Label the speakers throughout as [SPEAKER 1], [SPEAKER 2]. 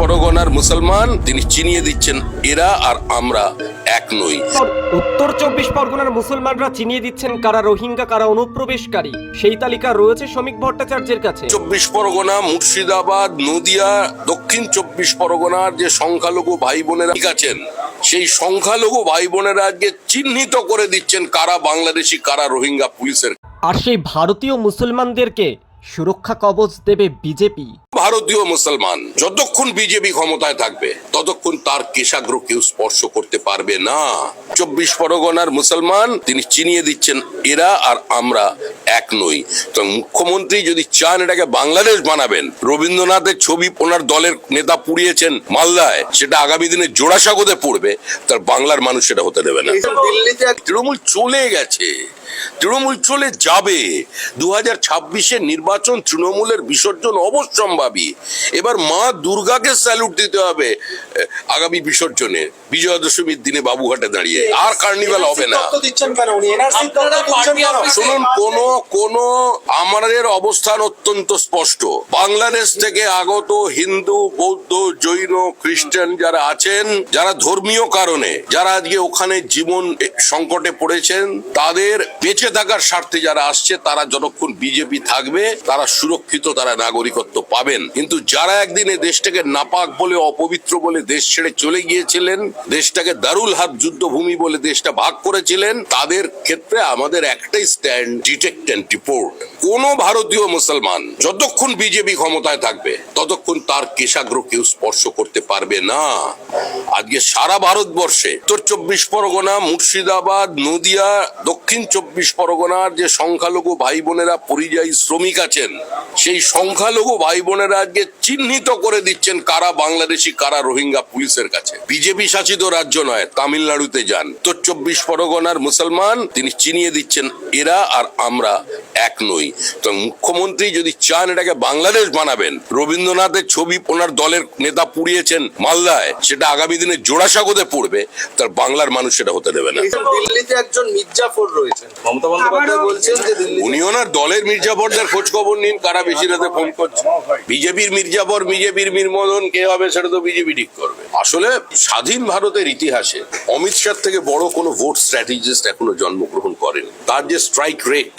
[SPEAKER 1] পরগনার মুসলমান তিনি চিনিয়ে দিচ্ছেন এরা আর আমরা এক নই।
[SPEAKER 2] উত্তর- চব্বিশ পরগনার মুসলমানরা চিনিয়ে দিচ্ছেন কারা রোহিঙ্গা কারা অনুপ্রবেশকারী। সেই তালিকা রয়েছে শ্রমিক ভট্টাচার্যের কাছে।
[SPEAKER 1] চব্বিশ পরগনা মুর্শিদাবাদ নদিয়া দক্ষিণ চব্বিশ পরগনার যে সংখ্যালঘু ভাই বোনেরা ঠিক আছেন সেই সংখ্যালঘু ভাই বোনেরা আজকে চিহ্নিত করে দিচ্ছেন কারা বাংলাদেশি কারা রোহিঙ্গা পুলিশের।
[SPEAKER 2] আর সেই ভারতীয় মুসলমানদেরকে সুরক্ষা কবচ দেবে বিজেপি।
[SPEAKER 1] ভারতীয় মুসলমান, যতক্ষণ বিজেপি ক্ষমতায় থাকবে, ততক্ষণ তার কেশাগ্র কেউ স্পর্শ করতে পারবে না। চব্বিশ পরগনার মুসলমান, তিনি চিনিয়ে দিচ্ছেন এরা আর আমরা এক নই। তো মুখ্যমন্ত্রী যদি চান এটাকে বাংলাদেশ বানাবেন রবীন্দ্রনাথের ছবি ওনার দলের নেতা পুড়িয়েছেন মালদায় সেটা আগামী দিনে জোড়াসাগোতে পড়বে তার বাংলার মানুষ সেটা হতে দেবে না। দিল্লিতে তৃণমূল চলে গেছে। তৃণমূল চলে যাবে। দু হাজার ছাব্বিশের নির্বাচন তৃণমূলের বিসর্জন অবশ্যম্ভাবী। এবার মা দুর্গাকে স্যালুট দিতে হবে আগামী বিসর্জনে। বিজয়া দশমীর দিনে বাবুঘাটে দাঁড়িয়ে। আর কার্নিভাল হবে না। শুনুন কোন কোন আমাদের অবস্থান অত্যন্ত স্পষ্ট। বাংলাদেশ থেকে আগত হিন্দু বৌদ্ধ জৈন খ্রিস্টান যারা আছেন যারা ধর্মীয় কারণে যারা আজকে ওখানে জীবন সংকটে পড়েছেন তাদের বেঁচে থাকার স্বার্থে যারা আসছে তারা যতক্ষণ বিজেপি থাকবে তারা সুরক্ষিত তারা নাগরিকত্ব পাবেন। কিন্তু যারা একদিন এই দেশটাকে নাপাক বলে অপবিত্র বলে দেশ ছেড়ে চলে গিয়েছিলেন দেশটাকে দারুল হাত যুদ্ধভূমি বলে দেশটা ভাগ করেছিলেন, তাদের ক্ষেত্রে আমাদের একটাই স্ট্যান্ড ডিটেক্ট অ্যান্ড রিপোর্ট কোন ভারতীয় মুসলমান যতক্ষণ বিজেপি ক্ষমতায় থাকবে, ততক্ষণ তার কেশাগ্র কেউ স্পর্শ করতে পারবে না। আজকে সারা ভারতবর্ষে উত্তর চব্বিশ পরগনা, মুর্শিদাবাদ, নদিয়া, দক্ষিণ চব্বিশ পরগনার যে সংখ্যালঘু ভাই বোনেরা পরিযায়ী শ্রমিক আছেন, সেই সংখ্যালঘু ভাই বোনেরা আজকে চিহ্নিত করে দিচ্ছেন কারা বাংলাদেশি, কারা রোহিঙ্গা পুলিশের কাছে। বিজেপি শাসিত রাজ্য নয়, তামিলনাড়ুতে যান। উত্তর চব্বিশ পরগনার মুসলমান, তিনি চিনিয়ে দিচ্ছেন এরা আর আমরা এক নই। তো মুখ্যমন্ত্রী যদি চান এটাকে বাংলাদেশ বানাবেন রবীন্দ্রনাথের ছবি ওনার দলের নেতা পুড়িয়েছেন মালদায় সেটা আগামী দিনে জোড়াসাগোতে পড়বে তার বাংলার মানুষ সেটা হতে দেবে না।
[SPEAKER 3] দিল্লিতে একজন মির্জাফর রয়েছেন। মমতা বন্দ্যোপাধ্যায় বলছেন যে দিল্লি
[SPEAKER 1] উনি ওনার দলের মির্জাফরদের খোঁজ খবর নিন কারা বেশি রাতে ফোন করছে। বিজেপির মির্জাফর বিজেপির মীরমদন কে হবে সেটা তো বিজেপি ঠিক করবে। আসলে স্বাধীন ভারতের ইতিহাসে অমিত শাহ থেকে বড় কোনো ভোট স্ট্র্যাটেজিস্ট এখনও জন্মগ্রহণ করেন। তার যে স্ট্রাইক রেট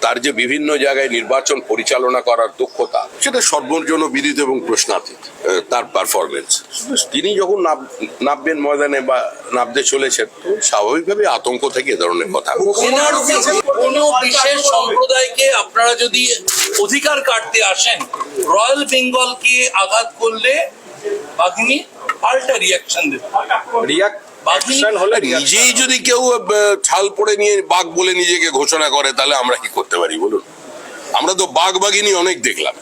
[SPEAKER 1] তার যে বিভিন্ন জায়গায় নির্বাচন পরিচালনা করার দক্ষতা সেটা সর্বজন বিদিত এবং প্রশ্নাতীত তার পারফরমেন্স তিনি যখন নাব- নামবেন ময়দানে বা নামতে চলেছেন তো স্বাভাবিকভাবে আতঙ্ক থেকে এ ধরনের কথা।
[SPEAKER 4] কোন বিশেষ সম্প্রদায়কে আপনারা যদি অধিকার কাটতে আসেন রয়্যাল বেঙ্গলকে আঘাত করলে বাঘিনী পাল্টা রিয়াকশন দেবে।
[SPEAKER 3] রিয়াক্ট
[SPEAKER 1] নিজেই যদি কেউ ছাল পড়ে নিয়ে বাঘ বলে নিজেকে ঘোষণা করে তাহলে আমরা কি করতে পারি বলুন? আমরা তো বাঘ বাঘিনী অনেক দেখলাম।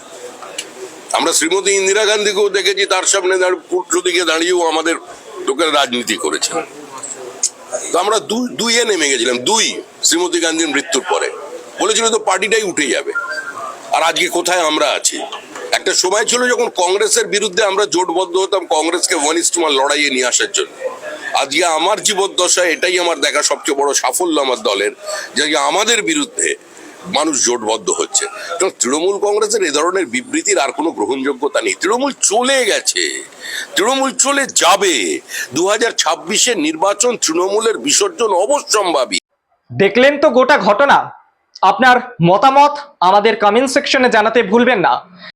[SPEAKER 1] আমরা শ্রীমতী ইন্দিরা গান্ধীকেও দেখেছি তার সামনে পুত্র দিকে দাঁড়িয়েও আমাদের লোকের রাজনীতি করেছেন। তো আমরা দুই দুইয়ে নেমে গেছিলাম দুই শ্রীমতী গান্ধীর মৃত্যুর পরে। বলেছিল তো পার্টিটাই উঠে যাবে। আর আজকে কোথায় আমরা আছি? একটা সময় ছিল যখন কংগ্রেসের বিরুদ্ধে আমরা জোটবদ্ধ হতাম কংগ্রেসকে ওয়ান ইস লড়াইয়ে নিয়ে আসার জন্য। আজকে আমার জীবদ্দশায় এটাই আমার দেখা সবচেয়ে বড় সাফল্য আমার দলের, যে আমাদের বিরুদ্ধে মানুষ জোটবদ্ধ হচ্ছে। তো তৃণমূল কংগ্রেসের এ ধরনের বিবৃতির আর কোনো গ্রহণযোগ্যতা নেই। তৃণমূল চলে গেছে। তৃণমূল চলে যাবে। দু হাজার নির্বাচন তৃণমূলের বিসর্জন অবশ্যম্ভাবী।
[SPEAKER 2] দেখলেন তো গোটা ঘটনা? আপনার মতামত আমাদের কমেন্ট সেকশনে জানাতে ভুলবেন না।